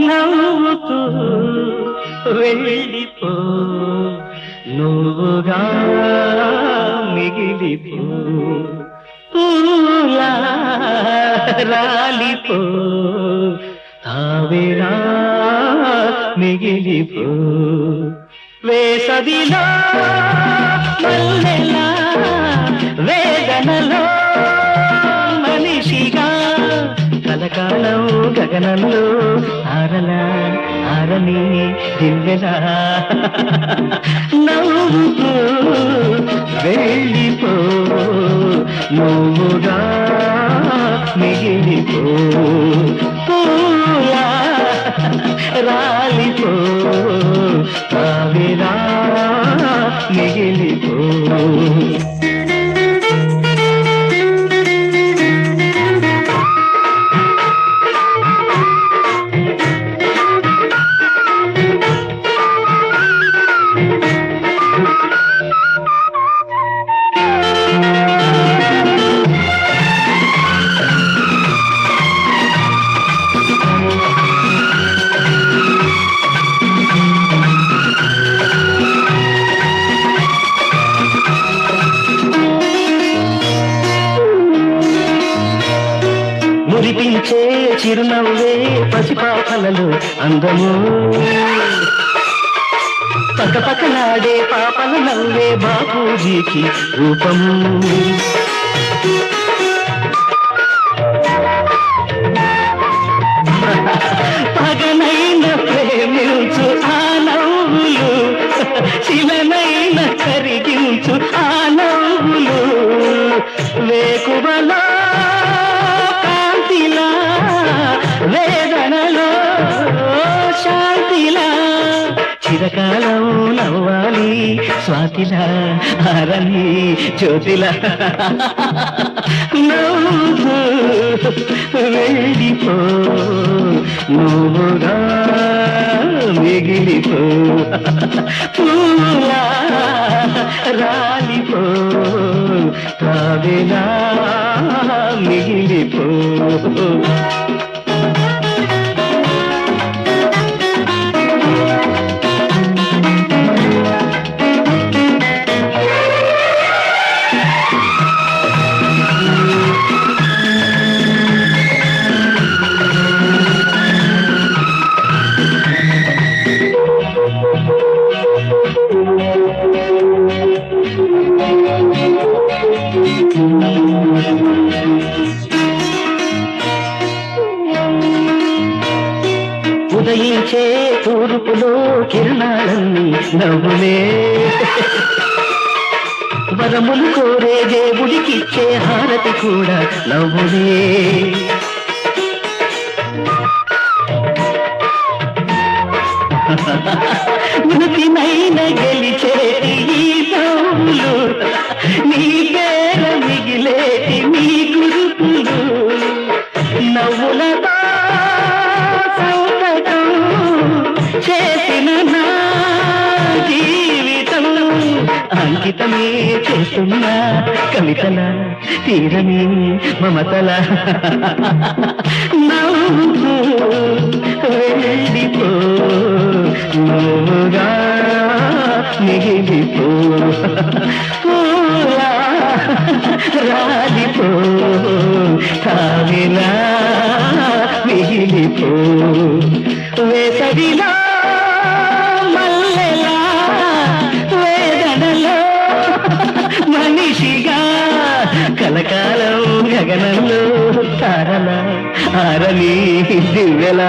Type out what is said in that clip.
నవ్వుతూ వెళ్ళిపో నువ్వుగా మిగిలిపో పూలా రాలిపో తావేరా మిగిలిపో. వేసవిలో మల్లెలా గగనంలో ఆరలా ఆరని దివ్యలా. నవ్వుతూ వెళ్ళిపో నువ్వుగా మిగిలిపో. పూలా రాలిపో. చిరునవ్వే పసిపాపలలో అందము. పక్క పక్కలాడే పాపల నవ్వే బాపూజీకి రూపము. పగనైన ప్రేమించు ఆ నవ్వులు శిలనైన కరిగించు ఆ నవ్వులు. వేకువలో చిరకాలం నవ్వాలి. స్వాతిలా హరణి జ్యోతిలా నవ్వు వెళ్ళిపో నువ్వుగా మిగిలిపో. పూలా రాలిపో. తావిలా మిగిలిపో. ఉదయించే తూర్పులో కిరణాలన్నీ నవ్వులే. వరములు కోరే దేవుడికిచ్చే హారతి కూడా నవ్వులే. మృతినైన గెలిచేటి ఈ నవ్వులు. నీ అంకితమే చేస్తున్న కవితల తీరమే మమతల. నవ్వు వెళ్ళిపో నువ్వుగా మిగిలిపో. రాలిపో తావిలా మిగిలిపో. వేసవిలో ఆరల ఆరలి దివ్యల.